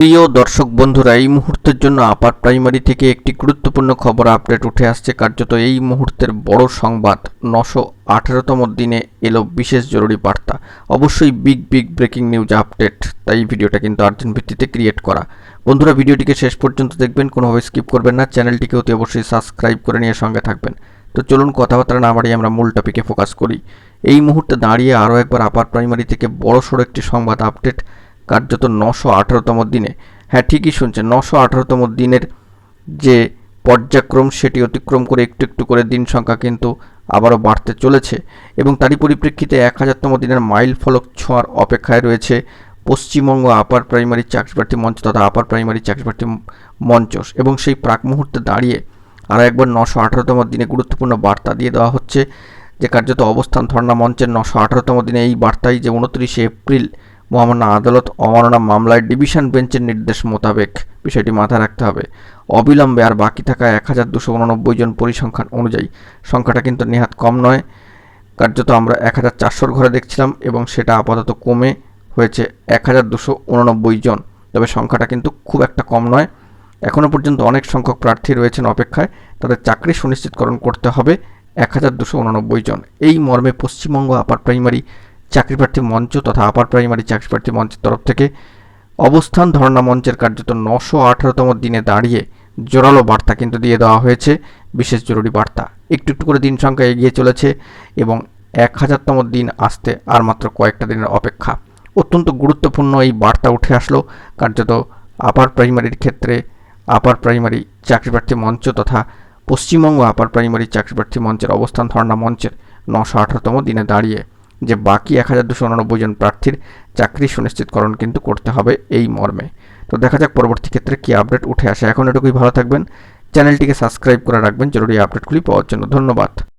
প্রিয় দর্শক বন্ধুরা, এই মুহূর্তের জন্য আপার প্রাইমারি থেকে একটি গুরুত্বপূর্ণ খবর আপডেট উঠে আসছে। কার্যত এই মুহূর্তের বড় সংবাদ, নশো আঠেরোতম দিনে এলো বিশেষ জরুরি বার্তা। অবশ্যই big big breaking news update তাই ভিডিওটা কিন্তু আর্জেন্ট ভিত্তিতে ক্রিয়েট করা। বন্ধুরা, ভিডিওটিকে শেষ পর্যন্ত দেখবেন, কোনোভাবে স্কিপ করবেন না। চ্যানেলটিকে অতি অবশ্যই সাবস্ক্রাইব করে নিয়ে সঙ্গে থাকবেন। তো চলুন, কথাবার্তা না বাড়িয়ে আমরা মূল টপিকে ফোকাস করি। এই মুহূর্তে দাঁড়িয়ে আরও একবার আপার প্রাইমারি থেকে বড়সড় একটি সংবাদ আপডেট কার্যত নশো আঠারোতম দিনে। হ্যাঁ ঠিকই শুনছেন, নশো আঠারোতম দিনের যে পর্যায়ক্রম, সেটি অতিক্রম করে একটু একটু করে দিন সংখ্যা কিন্তু আবারও বাড়তে চলেছে এবং তারই পরিপ্রেক্ষিতে এক হাজারতম দিনের মাইল ফলক ছোঁয়ার অপেক্ষায় রয়েছে পশ্চিমবঙ্গ আপার প্রাইমারি চাকরি প্রার্থী মঞ্চ তথা আপার প্রাইমারি চাকরি প্রার্থী মঞ্চ এবং সেই প্রাক মুহূর্তে দাঁড়িয়ে আরও একবার নশো আঠারোতম দিনে গুরুত্বপূর্ণ বার্তা দিয়ে দেওয়া হচ্ছে যে কার্যত অবস্থান ধর্ণা মঞ্চের নশো আঠারোতম দিনে এই বার্তাই যে উনত্রিশে এপ্রিল মহামান্য আদালত অবমাননা মামলায় ডিভিশন বেঞ্চের নির্দেশ মোতাবেক বিষয়টি মাথায় রাখতে হবে। অবিলম্বে আর বাকি থাকা এক হাজার দুশো উননব্বই জন পরিসংখ্যান অনুযায়ী সংখ্যাটা কিন্তু নেহাত কম নয়। কার্যত আমরা এক হাজার চারশোর ঘরে দেখছিলাম এবং সেটা আপাতত কমে হয়েছে এক হাজার দুশো উননব্বই জন। তবে সংখ্যাটা কিন্তু খুব একটা কম নয়। এখনও পর্যন্ত অনেক সংখ্যক প্রার্থী রয়েছেন অপেক্ষায়। তাদের চাকরি সুনিশ্চিতকরণ করতে হবে এক হাজার দুশো উননব্বই জন। এই মর্মে পশ্চিমবঙ্গ আপার প্রাইমারি চাকরি প্রার্থী মঞ্চ তথা আপার প্রাইমারি চাকরি প্রার্থী মঞ্চের তরফ থেকে অবস্থান ধর্ণা মঞ্চের কার্যত নশো আঠারোতম দিনে দাঁড়িয়ে জোরালো বার্তা কিন্তু দিয়ে দেওয়া হয়েছে, বিশেষ জরুরি বার্তা। একটু একটু করে দিন সংখ্যা এগিয়ে চলেছে এবং এক হাজারতম দিন আসতে আর মাত্র কয়েকটা দিনের অপেক্ষা। অত্যন্ত গুরুত্বপূর্ণ এই বার্তা উঠে আসলো কার্যত আপার প্রাইমারির ক্ষেত্রে আপার প্রাইমারি চাকরি প্রার্থী মঞ্চ তথা পশ্চিমবঙ্গ আপার প্রাইমারি চাকরি প্রার্থী মঞ্চের অবস্থান ধর্ণা মঞ্চের নশো আঠারোতম দিনে দাঁড়িয়ে। যে বাকি এক হাজার দুশো উনানব্বই জন প্রার্থীর চাকরি সুনিশ্চিতকরণ কিন্তু করতে হবে এই মর্মে। তো দেখা যাক পরবর্তী ক্ষেত্রে কী আপডেট উঠে আসে। এখন এটুকুই ভালো থাকবেন। চ্যানেলটিকে সাবস্ক্রাইব করে রাখবেন। জরুরি আপডেটগুলি পাওয়ার জন্য ধন্যবাদ।